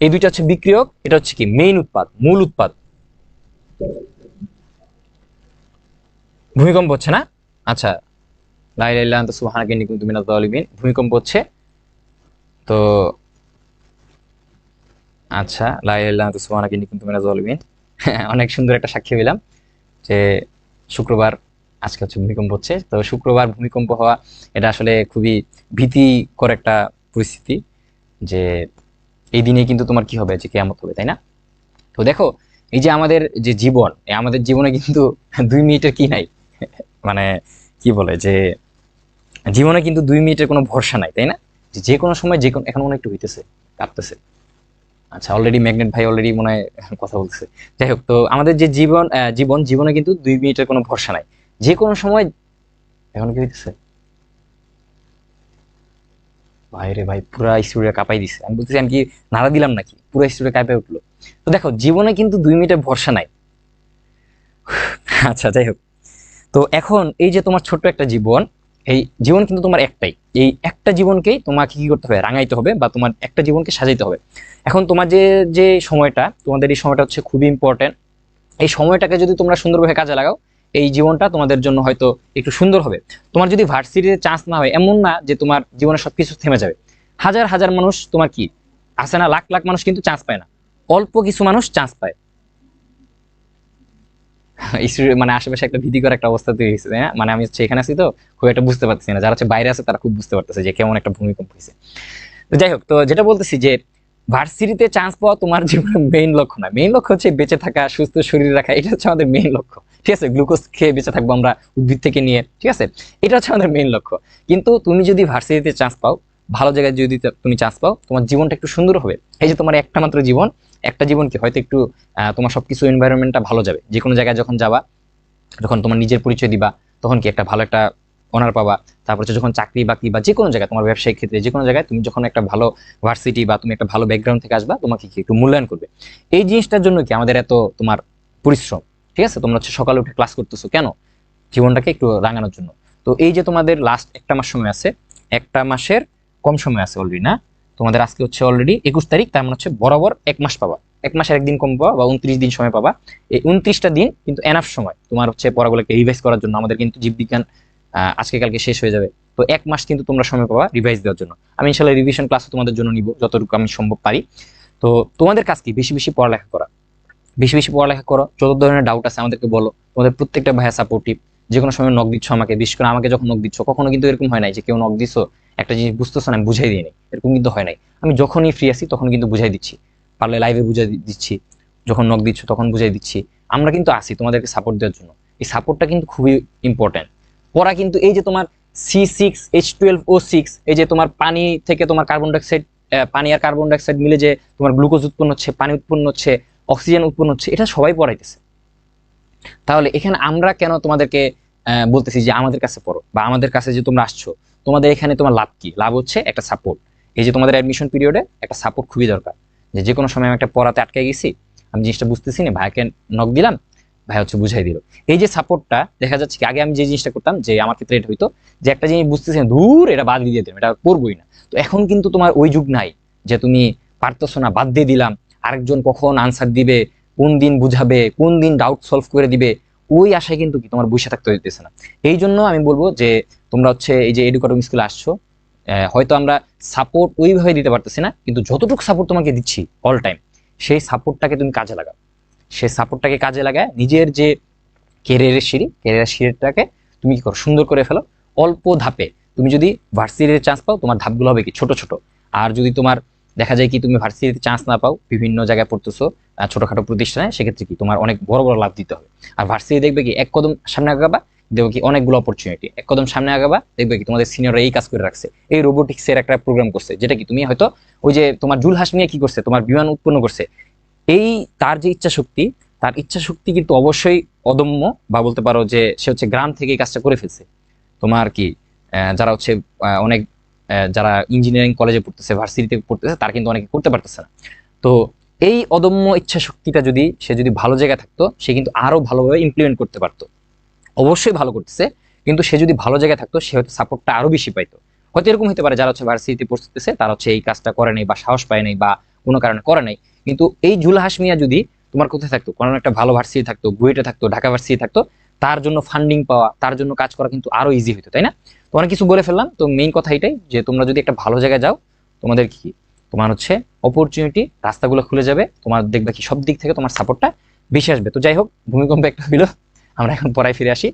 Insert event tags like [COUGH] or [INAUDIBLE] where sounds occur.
এই দুইটা হচ্ছে বিক্রিয়ক, এটা হচ্ছে কি? মেইন উৎপাদ, মূল উৎপাদ। ভূমিকম্প হচ্ছে না? আচ্ছা। ভূমিকম্প হচ্ছে? তো আচ্ছা [LAUGHS] অনেক সুন্দর একটা সাক্ষী পেলাম যে শুক্রবার আজকে হচ্ছে ভূমিকম্প হচ্ছে। তো শুক্রবার ভূমিকম্প হওয়া, এটা আসলে খুবই ভীতিকর একটা পরিস্থিতি যে এই দিনে কিন্তু তোমার কি হবে? যে কেয়ামত হবে, তাই না? তো দেখো, এই যে আমাদের যে জীবন আমাদের জীবনে কিন্তু [LAUGHS] দুই মিনিটের কি নাই? [LAUGHS] মানে কি বলে যে, জীবনে কিন্তু দুই মিনিটের কোনো ভরসা নাই, তাই না? যে কোনো সময় যে কোনো, এখন মনে একটু হইতেছে, কাঁপতেছে। আচ্ছা অলরেডি ম্যাগনেট ভাই অলরেডি মনে হয় [LAUGHS] কথা বলছে যাই হোক, তো আমাদের যে জীবন জীবন, জীবনে কিন্তু দুই মিনিটের কোনো ভরসা নাই। যে কোনো সময়, এখন কি হইতেছে? ভাই রে ভাই, পুরা স্টুডিও কাঁপাই দিছে। আমি বলতেছি, আমি কি নাড়া দিলাম নাকি? পুরো স্টুডিও কাঁপে উঠল। তো দেখো, জীবনে কিন্তু দুই মিনিটের ভরসা নাই। আচ্ছা যাই হোক। তো এখন এই যে তোমার ছোট্ট একটা জীবন, এই জীবন কিন্তু তোমার একটাই। এই একটা জীবনকেই তোমাকে কি করতে হবে? রাঙাইতে হবে বা তোমার একটা জীবনকে সাজাইতে হবে। এখন তোমার যে যে সময়টা, তোমাদের এই সময়টা হচ্ছে খুবই ইম্পর্টেন্ট এই সময়টাকে যদি তোমরা সুন্দরভাবে কাজে লাগাও এই জীবনটা তোমাদের জন্য হয়তো একটু সুন্দর হবে। তোমার যদি ভার্সিটিতে চান্স না হয়, এমন না যে তোমার জীবনে সবকিছু থেমে যাবে। হাজার হাজার মানুষ তোমার কি? আসে না? লাখ লাখ মানুষ কিন্তু চান্স পায় না। অল্প কিছু মানুষ চান্স পায়। মানে আশেপাশে একটা ভীতিকর একটা অবস্থা তৈরি হয়েছে না? মানে আমি হচ্ছে এখানে আছি তো, খুব একটা বুঝতে পারতেছি না। যারা হচ্ছে বাইরে আছে, তারা খুব বুঝতে পারতেছে যে কেমন একটা ভূমিকম্প হয়েছে। যাই হোক, তো যেটা বলতেছি যে ভার্সিটিতে চান্স পাওয়া তোমার জীবনের মেইন লক্ষ্য না। মেইন লক্ষ্য হচ্ছে বেঁচে থাকা, সুস্থ শরীর রাখা, এটা হচ্ছে আমাদের মেইন লক্ষ্য। ঠিক আছে গ্লুকোজ খেয়ে বেঁচে থাকব আমরা উদ্ভিদ থেকে নিয়ে, ঠিক আছে? এটা হচ্ছে আমাদের মেইন লক্ষ্য। কিন্তু তুমি যদি ভার্সিটিতে চান্স পাও, ভালো জায়গায় যদি তুমি চান্স পাও, তোমার জীবনটা একটু সুন্দর হবে। এই যে তোমার একটা মাত্র জীবন, একটা জীবন কি হয়তো একটু তোমার সবকিছু এনভায়রনমেন্টটা ভালো যাবে। যে কোনো জায়গায় যখন যাবা, যখন তোমার নিজের পরিচয় দিবা, তখন কি একটা ভালো একটা অনার পাবা। তারপর হচ্ছে যখন চাকরি বাকরি বা যে কোনো জায়গায়, তোমার ব্যবসায়িক ক্ষেত্রে যে কোনো জায়গায় তুমি যখন একটা ভালো ভার্সিটি বা তুমি একটা ভালো ব্যাকগ্রাউন্ড থেকে আসবা, তোমাকে কি একটু মূল্যায়ন করবে। এই জিনিসটার জন্য কি আমাদের এত তোমার পরিশ্রম? ঠিক আছে? তোমরা হচ্ছে সকালে উঠে ক্লাস করতেছো কেন? জীবনটাকে একটু রাঙানোর জন্য। তো এই যে তোমাদের লাস্ট একটা মাস সময় আছে, একটা মাসের কম সময় আছে অলরেডি না? তোমাদের আজকে হচ্ছে অলরেডি একুশ তারিখ, তার মানে হচ্ছে বরাবর এক মাস পাবা। এক মাসের একদিন কম পাবা বা উনত্রিশ দিন সময় পাবা। এই উনত্রিশটা দিন কিন্তু এনাফ সময়। তোমার হচ্ছে পড়াগুলোকে রিভাইজ করার জন্য আমাদের কিন্তু জীববিজ্ঞান আজকে কালকে শেষ হয়ে যাবে। তো এক মাস কিন্তু তোমরা সময় পাবা রিভাইজ দেওয়ার জন্য। আমি ইনশাল্লাহ রিভিশন ক্লাস তোমাদের জন্য নিব, যতটুকু আমি সম্ভব পারি। তো তোমাদের কাজ কি? বেশি বেশি পড়ালেখা করা। বেশি বেশি পড়ালেখা করো। যত ধরনের ডাউট আছে আমাদেরকে বলো। তোমাদের প্রত্যেকটা ভাইয়া সাপোর্টিভ যে কোনো সময় নক দিচ্ছ আমাকে, বিশেষ করে আমাকে যখন নক দিচ্ছ, কখনো কিন্তু এরকম হয় নাই যে কেউ নক দিছো, একটা জিনিস বুঝতেছো না, আমি বুঝাই দিই এরকম কিন্তু হয় নাই। আমি যখনই ফ্রি আছি, তখন কিন্তু বুঝাই দিচ্ছি। পারলে লাইভে বুঝাই দিচ্ছি। যখন নক দিচ্ছ, তখন বুঝাই দিচ্ছি। আমরা কিন্তু আসি তোমাদেরকে সাপোর্ট দেওয়ার জন্য। এই সাপোর্টটা কিন্তু খুবই ইম্পর্টেন্ট পড়া কিন্তু এই যে তোমার C six H twelve O six এই যে তোমার পানি থেকে তোমার কার্বন ডাইঅক্সাইড পানি আর কার্বন ডাইঅক্সাইড মিলে যে তোমার গ্লুকোজ উৎপন্ন হচ্ছে, পানি উৎপন্ন হচ্ছে অক্সিজেন উৎপন্ন হচ্ছে, এটা সবাই পড়াইতেছে। তাহলে এখানে আমরা কেন তোমাদেরকে বলতেছি যে আমাদের কাছে পড়ো বা আমাদের কাছে যে তোমরা আসছো, তোমাদের এখানে তোমার লাভ কি? লাভ হচ্ছে একটা সাপোর্ট এই যে তোমাদের অ্যাডমিশন পিরিয়ডে একটা সাপোর্ট খুবই দরকার। যে যে কোনো সময় আমি একটা পড়াতে আটকে গেছি, আমি জিনিসটা বুঝতেছি না ভাইকে নক দিলাম ভাই হচ্ছে বুঝাই দিল। এই যে সাপোর্টটা দেখা যাচ্ছে কি, আগে আমি যে জিনিসটা করতাম, যে আমার ক্ষেত্রে এটা হইতো, যে একটা জিনিস বুঝতেছি দূর এটা বাদ দিয়ে দিলাম এটা করবোই না। তো এখন কিন্তু তোমার ওই যুগ নাই, যে তুমি পারতেছো না, বাদ দিয়ে দিলাম আরেকজন কখন আনসার দিবে, কোন দিন বুঝাবে, কোন দিন ডাউট সলভ করে দিবে, ওই আশায় কিন্তু কি তোমার বসে থাকতে হইতেছে না। এই জন্য আমি বলব যে তোমরা হচ্ছে এই যে এডুকেটম স্কুলে আসছো হয়তো আমরা সাপোর্ট ওইভাবে দিতে পারতেছি না, কিন্তু যতটুকু সাপোর্ট তোমাকে দিচ্ছি অল টাইম সেই সাপোর্টটাকে তুমি কাজে লাগাও। সেই সাপোর্টটাকে কাজে লাগায় নিজের যে কেরিয়ারের সিঁড়ি কেরিয়ারের সিঁড়িটাকে তুমি কি করো, সুন্দর করে ফেলো। অল্প ধাপে তুমি যদি ভার্সিটিতে চান্স পাও, তোমার ধাপগুলো হবে কি? ছোট ছোট। আর যদি তোমার দেখা যায় কি তুমি ভার্সিটিতে চান্স না পাও, বিভিন্ন জায়গায় পড়তেছো ছোটখাটো প্রতিষ্ঠানে, সেক্ষেত্রে কি তোমার অনেক বড় বড় লাভ দিতে হবে। আর ভার্সিটি দেখবে কি এক কদম সামনে আগাবা, দেখবে কি অনেকগুলো অপরচুনিটি এক কদম সামনে আগাবা, দেখবে কি তোমাদের সিনিয়ররা এই কাজ করে রাখছে। এই রোবোটিক্স এর একটা প্রোগ্রাম করছে, যেটা কি তুমি হয়তো ওই যে তোমার জুল হাস নিয়ে কি করছে, তোমার বিমান উৎপন্ন করছে। এই তার যে ইচ্ছা শক্তি, তার ইচ্ছা শক্তি কিন্তু অবশ্যই অদম্য বা বলতে পারো যে সে হচ্ছে গ্রাম থেকে এই কাজটা করে ফেলছে। তোমার কি যারা হচ্ছে অনেক যারা ইঞ্জিনিয়ারিং কলেজে পড়তেছে ভার্সিটিতে পড়তেছে, তারা কিন্তু অনেকে করতে পারতেছে না। তো এই অদম্য ইচ্ছা শক্তিটা যদি, সে যদি ভালো জায়গায় থাকতো, সে কিন্তু আরও ভালোভাবে ইমপ্লিমেন্ট করতে পারতো। অবশ্যই ভালো করতেছে, কিন্তু সে যদি ভালো জায়গায় থাকতো, সে হয়তো সাপোর্টটা আরও বেশি পাইতো। হয়তো এরকম হতে পারে, যারা হচ্ছে ভার্সিটিতে পড়তেছে, তারা হচ্ছে এই কাজটা করে নাই বা সাহস পায় নাই বা কোনো কারণে করে নাই। কিন্তু এই জুল হাসমিয়া যদি তোমার কোথায় থাকতো, কোনো একটা ভালো ভার্সিটি থাকতো বুয়েটে থাকতো, ঢাকা ভার্সিটি থাকতো, তার জন্য ফান্ডিং পাওয়া, তার জন্য কাজ করা কিন্তু আরও ইজি হতো তাই না? তো অনেক কিছু বলে ফেললাম। তো মেইন কথা এটাই যে তোমরা যদি একটা ভালো জায়গায় যাও, তোমাদের কি, তোমার হচ্ছে অপরচুনিটি রাস্তাগুলো খুলে যাবে, তোমার দেখবে কি সব দিক থেকে তোমার সাপোর্টটা বেশি আসবে। তো যাই হোক, ভূমিকম্প একটা হইল, আমরা এখন পড়ায় ফিরে আসি।